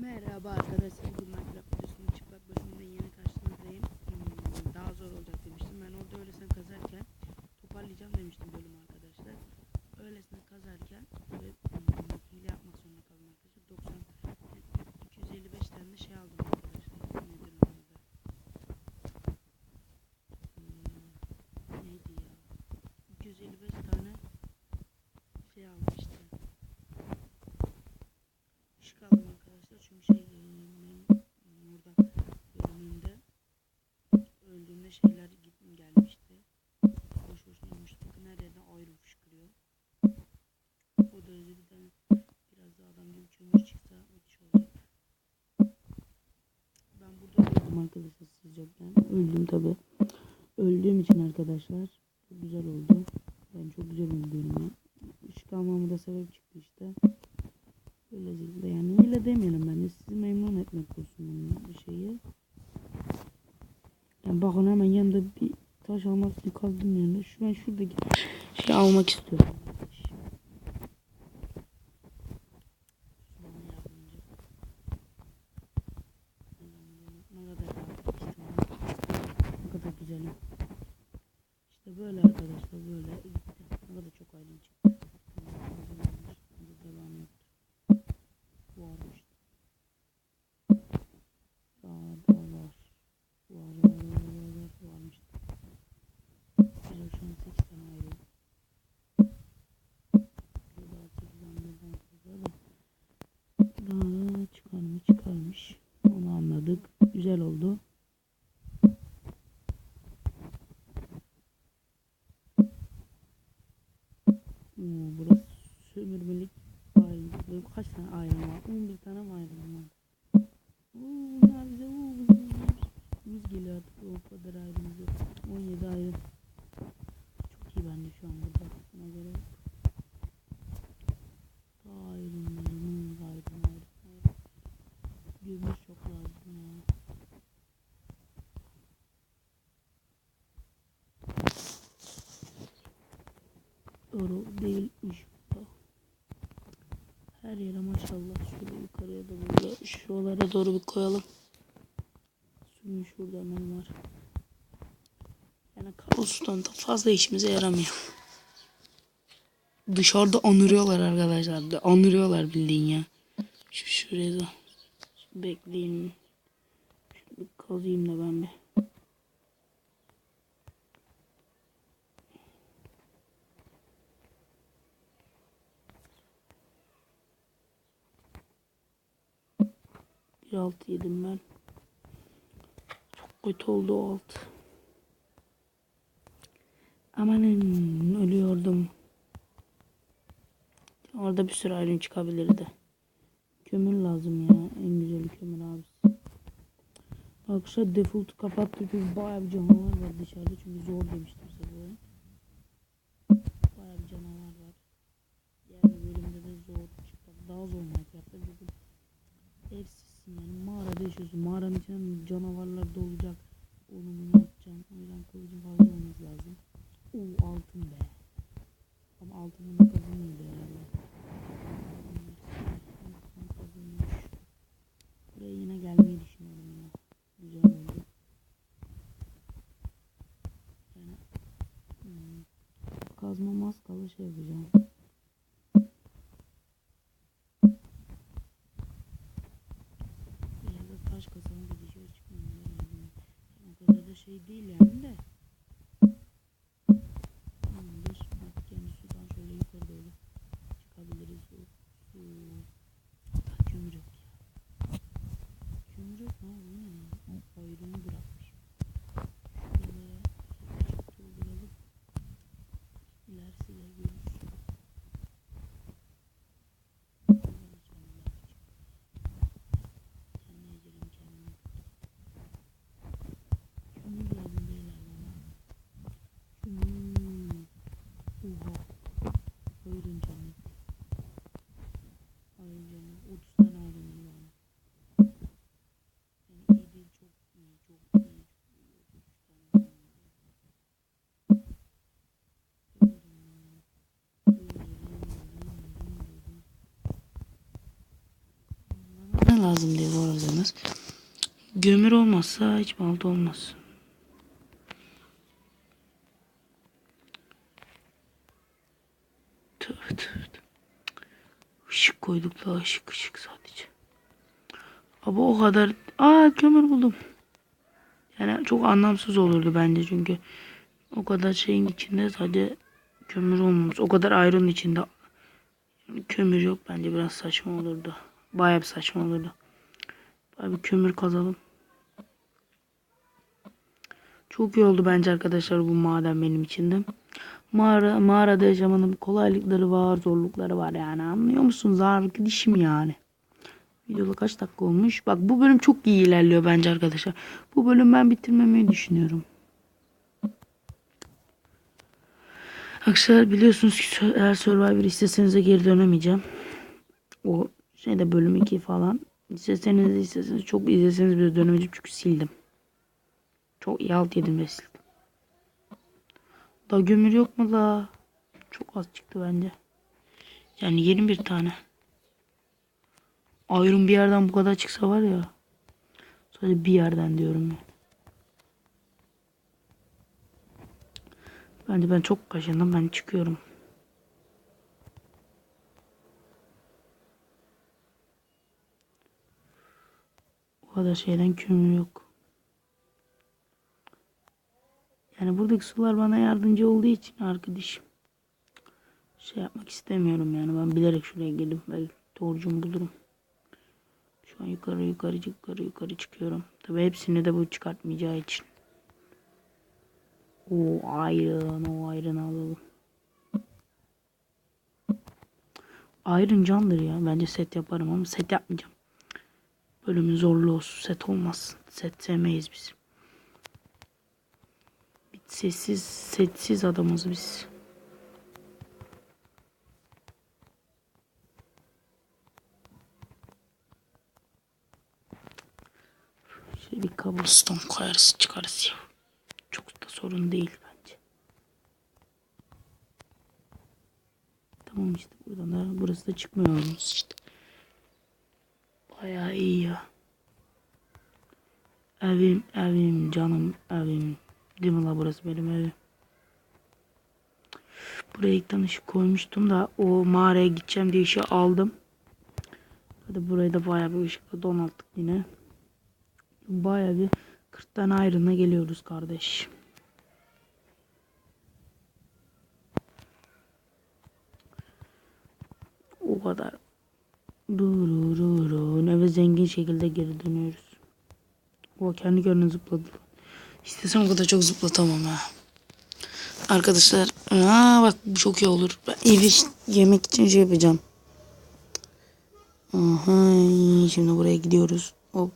Merhaba arkadaşlar. Bugün Minecraft videosunun çıplak bölümünde yeni karşınızdayım. Hmm, daha zor olacak demiştim. Ben orada öylesine kazarken toparlayacağım demiştim bölümü arkadaşlar. Öylesine kazarken hmm, hile yapmak zorunda kaldım arkadaşlar. 90 255 tane de şey aldım arkadaşlar. Nedir onun adı? Hmm, neydi ya? 255 tane şey aldım işte. Işık aldım arkadaşlar çünkü şey benim burada bölümünde öldüğümde şeyler gittim gelmişti. Boş boş olmuş. Bakın her yerden ayrı fışkırıyor. O derece bir tane biraz daha adam gibi kömür çıksa müthiş olacak. Ben burada öldüm arkadaşlar sıcaktan. Öldüm tabi. Öldüğüm için arkadaşlar çok güzel oldu. Ben çok güzel öldüğüm Işık almamı da sebep çıktı işte. Böylelikle yani öyle demeyelim ben de sizi memnun etmek olsun bir şeyi. Yani bakın hemen yanımda bir taş almak için kazdım yerine. Şu ben şuradaki şey almak istiyorum. Bana yapmayınca. Ne kadar rahat işte. Ne kadar güzelim. İşte böyle arkadaşlar böyle gitti. Kadar çok aydın çıktı. Devam yok varmış. Daha da var. Var var var var var varmış. Güzel şu an 8 tane ayrı. Daha 8 anlardan fazla da. Daha da çıkarmış çıkarmış. Onu anladık. Güzel oldu. Oo, burası sömürmelik ayrım. Benim kaç tane ayrım var? 11 tane mi ayrım var? Oo, bunlar bize oo, buz, buz, buz, buz geliyor artık. O kadar ayrımız yok. 17 ayrım. Çok iyi bende şu an burada. Buna göre daha ayrımlarımız ayrım ayrım ayrım. Gümüş çok lazım ya. Doğru değilmiş. Her yere maşallah şöyle yukarıya da böyle şuralara doğru bir koyalım. Suyun şurada hemen var. Yani kablosudan da fazla işimize yaramıyor. Dışarıda anırıyorlar arkadaşlar. Anırıyorlar bildiğin ya. Şu şuraya da bekleyin. Şunu kazıyım da ben bir. Bir altı yedim ben. Çok kötü oldu o alt. Amanın ölüyordum. Orada bir sürü ayrım çıkabilirdi. Kömür lazım ya. En güzeli kömür abisi. Arkadaşlar default kapattı çünkü bayağı bir canavar var dışarıda çünkü zor demiştim size böyle. Bayağı bir canavar var. Diğer bir bölümde de zor çıktı. Daha zor Minecraft'ta bugün evsizsin yani mağarada yaşıyorsun. Mağaranın içinde canavarlar da olacak. Onu bunu yapacaksın. O yüzden kılıcın fazla olması lazım. Oo altın be. Ama altın buna kazanıyordu herhalde. Buraya yine gelmeyi düşünüyorum ya. Güzel oldu. Yani hmm, kazmam az kalır şey yapacağım. Biraz da taş kasalım da dışarı çıkmayalım. Yani. O kadar da şey değil yani de. Tamamdır. Artık yani sudan şöyle yukarı doğru çıkabiliriz. Su. su. Aa, kömür yok ya. Kömür yok mu? Bu ne ya? O ayrımı bırakmış. Şuralara ışık dolduralım. İlerisi de görürsün. Kendi ecelim kendime. Kömür lazım beyler bana. Kömür. Oha. Buyurun canım. Hayır canım. 30 tane ayrımız var. Yani iyi değil çok iyi. Çok iyi. Çok iyi. 33 tane ayrım var. Bana ne lazım diye uğradınız. Gömür olmazsa hiç balta olmaz. Tövbe tövbe. Işık koyduk da ışık ışık sadece. Ama o kadar... Aa kömür buldum. Yani çok anlamsız olurdu bence çünkü o kadar şeyin içinde sadece kömür olmamış. O kadar ayrının içinde kömür yok bence biraz saçma olurdu. Bayağı bir saçma olurdu. Bir kömür kazalım. Çok iyi oldu bence arkadaşlar bu maden benim için de. Mağara, mağarada yaşamanın kolaylıkları var, zorlukları var yani anlıyor musunuz arkadaşım yani. Videoda kaç dakika olmuş? Bak bu bölüm çok iyi ilerliyor bence arkadaşlar. Bu bölüm ben bitirmemeyi düşünüyorum. Arkadaşlar biliyorsunuz ki eğer Survivor isteseniz de geri dönemeyeceğim. O şeyde bölüm 2 falan. İsteseniz de isteseniz çok izleseniz bile dönemeyeceğim çünkü sildim. Çok iyi alt yedim ve sildim. Daha gömür yok mu la? Çok az çıktı bence. Yani 21 tane. Ayrım bir yerden bu kadar çıksa var ya. Sadece bir yerden diyorum ya. Bence ben çok kaşındım. Ben çıkıyorum. O kadar şeyden kömür yok. Yani buradaki sular bana yardımcı olduğu için arkadaşım. Şey yapmak istemiyorum yani. Ben bilerek şuraya gelip belki doğrucumu bulurum. Şu an yukarı yukarı yukarı yukarı çıkıyorum. Tabi hepsini de bu çıkartmayacağı için. O ayrın o ayrını alalım. Ayrın candır ya. Bence set yaparım ama set yapmayacağım. Bölümün zorlu olsun. Set olmaz. Set sevmeyiz biz. Sessiz, setsiz adamız biz. Şöyle bir cobblestone koyarız çıkarız ya. Çok da sorun değil bence. Tamam işte buradan da burası da çıkmıyoruz işte. Bayağı iyi ya. Evim, evim, canım, evim. Değil mi la burası benim evim. Buraya ilk ışık koymuştum da o mağaraya gideceğim diye işi aldım. Hadi burayı da bayağı bir ışıkla donattık yine. Bayağı bir 40 tane ayrına geliyoruz kardeş. O kadar. Durururun. Zengin şekilde geri dönüyoruz. O kendi kendine zıpladı. İstesem o kadar çok zıplatamam ha. Arkadaşlar. Aa bak bu çok iyi olur. Ben evi yemek için şey yapacağım. Aha, şimdi buraya gidiyoruz. Hop.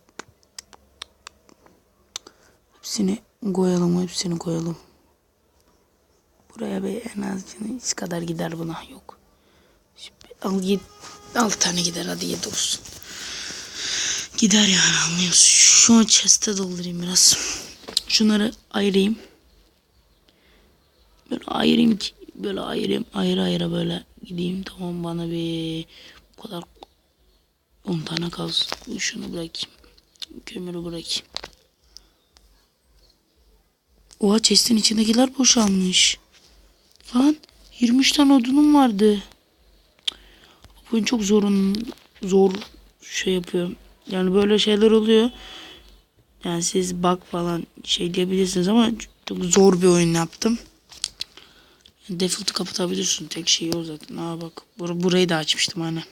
Hepsini koyalım, hepsini koyalım. Buraya bir en az hiç kadar gider buna yok. Şimdi al yedi, altı tane gider hadi yedi olsun. Gider yani anlıyorsun. Şu an chest'e doldurayım biraz. Şunları ayırayım. Böyle ayırayım ki böyle ayırayım ayrı ayrı böyle gideyim tamam bana bir bu kadar 10 tane kalsın. Şunu bırakayım. Kömürü bırakayım. Oha chest'in içindekiler boşalmış. Lan 23 tane odunum vardı. Oyun çok zorun zor şey yapıyor. Yani böyle şeyler oluyor. Yani siz bak falan şey diyebilirsiniz ama çok zor bir oyun yaptım. Default'u kapatabilirsin. Tek şey o zaten. Aa bak. Bur burayı da açmıştım hani.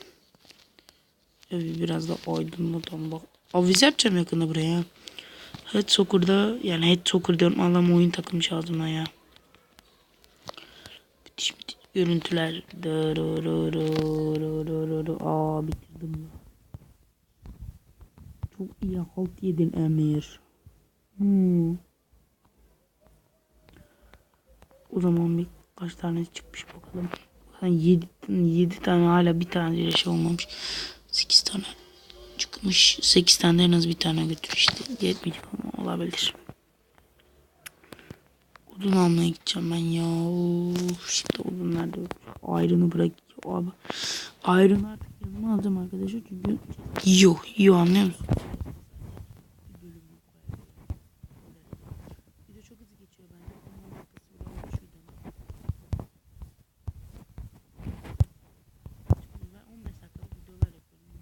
Evi biraz da aydınlatalım bak. Avize yapacağım yakında buraya. Head Soccer'da yani Head Soccer diyorum Allah'ım oyun takılmış ağzıma ya. Müthiş müthiş görüntüler. Aa bitirdim. Çok iyi halt yedin Emir. Hmm. O zaman bir kaç tane çıkmış bakalım. Yani 7, 7 tane hala bir tane şey olmamış. 8 tane çıkmış. 8 tane en az bir tane götür işte. Yetmeyecek ama olabilir. Odun almaya gideceğim ben ya. Of, şimdi odun nerede? Ayrını bırak abi. Ayrın artık Yanıma alacağım arkadaşlar çünkü yiyor. Yiyor anlıyor musun? Video çok hızlı geçiyor bence. Onun dakikası bile olmuş videonun. Çünkü ben 15 dakikalık videolar yapıyorum.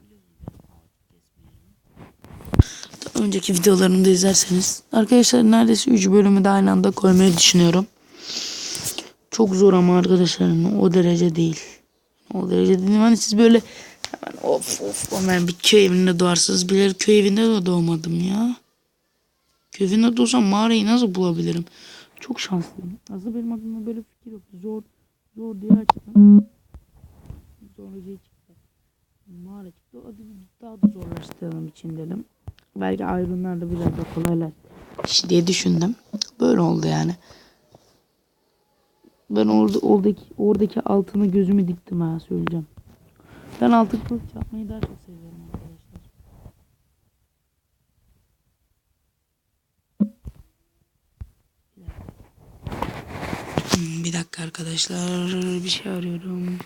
Biliyorsunuz benim ağaç kesmeyelim. Önceki videolarımı da izlerseniz. Arkadaşlar neredeyse 3 bölümü de aynı anda koymayı düşünüyorum. Çok zor ama arkadaşlar o derece değil. O derece değil. Hani siz böyle hemen of of hemen bir köy evinde doğarsınız. Bilir köy evinde de doğmadım ya. Köy evinde doğsam mağarayı nasıl bulabilirim? Çok şanslıyım. Aslında benim aklımda böyle fikir yok. Zor zor diye açtım. Sonra şey çıktı. Mağara çıktı. Daha da zorlaştıralım için dedim. Belki ayrımlar da biraz da kolaylar diye düşündüm. Böyle oldu yani. Ben orada oradaki oradaki altını gözümü diktim ha söyleyeceğim. Ben altın kılıç yapmayı daha çok seviyorum arkadaşlar. Bir dakika arkadaşlar bir şey arıyorum.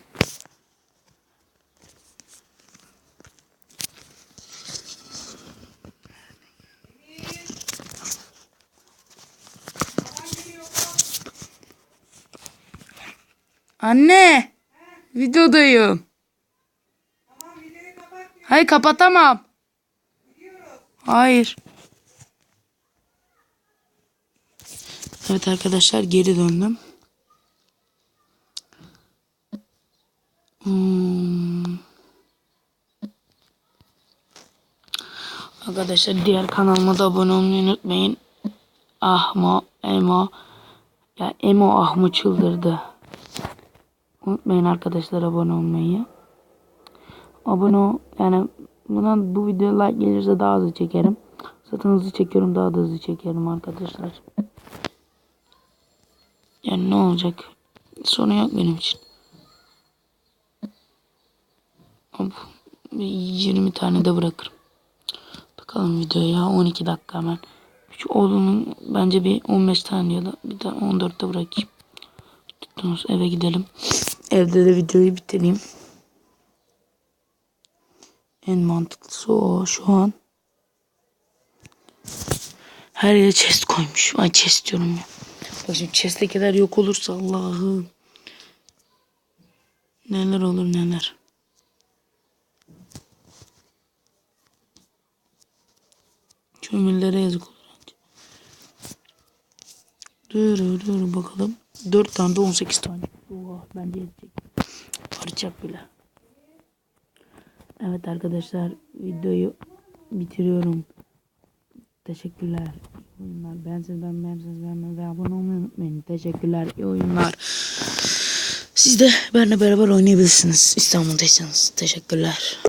Anne. Videodayım. Hayır kapatamam. Hayır. Evet arkadaşlar geri döndüm. Hmm. Arkadaşlar diğer kanalıma da abone olmayı unutmayın. Ahmo, Emo. Ya Emo Ahmo çıldırdı. Unutmayın arkadaşlar abone olmayı. Abone ol. Yani bundan bu video like gelirse daha hızlı çekerim. Zaten hızlı çekiyorum daha da hızlı çekerim arkadaşlar. Yani ne olacak? Sorun yok benim için. Hop. Bir 20 tane de bırakırım. Bakalım videoya 12 dakika hemen. Şu oğlunun bence bir 15 tane ya da bir tane 14 de bırakayım. Tuttunuz eve gidelim. Evde de videoyu bitireyim. En mantıklısı o şu an. Her yere chest koymuş. Ay chest diyorum ya. Bak şimdi chest'tekiler yok olursa Allah'ım. Neler olur neler. Kömürlere yazık olur. Dur dur bakalım. 4 tane de 18 tane. Oha bence yetecek. Artacak bile. Evet arkadaşlar videoyu bitiriyorum. Teşekkürler. İyi oyunlar. Beğenseniz ben beğenseniz beğenmeyi ve abone olmayı unutmayın. Teşekkürler. İyi oyunlar. Siz de benimle beraber oynayabilirsiniz. İstanbul'daysanız. Teşekkürler.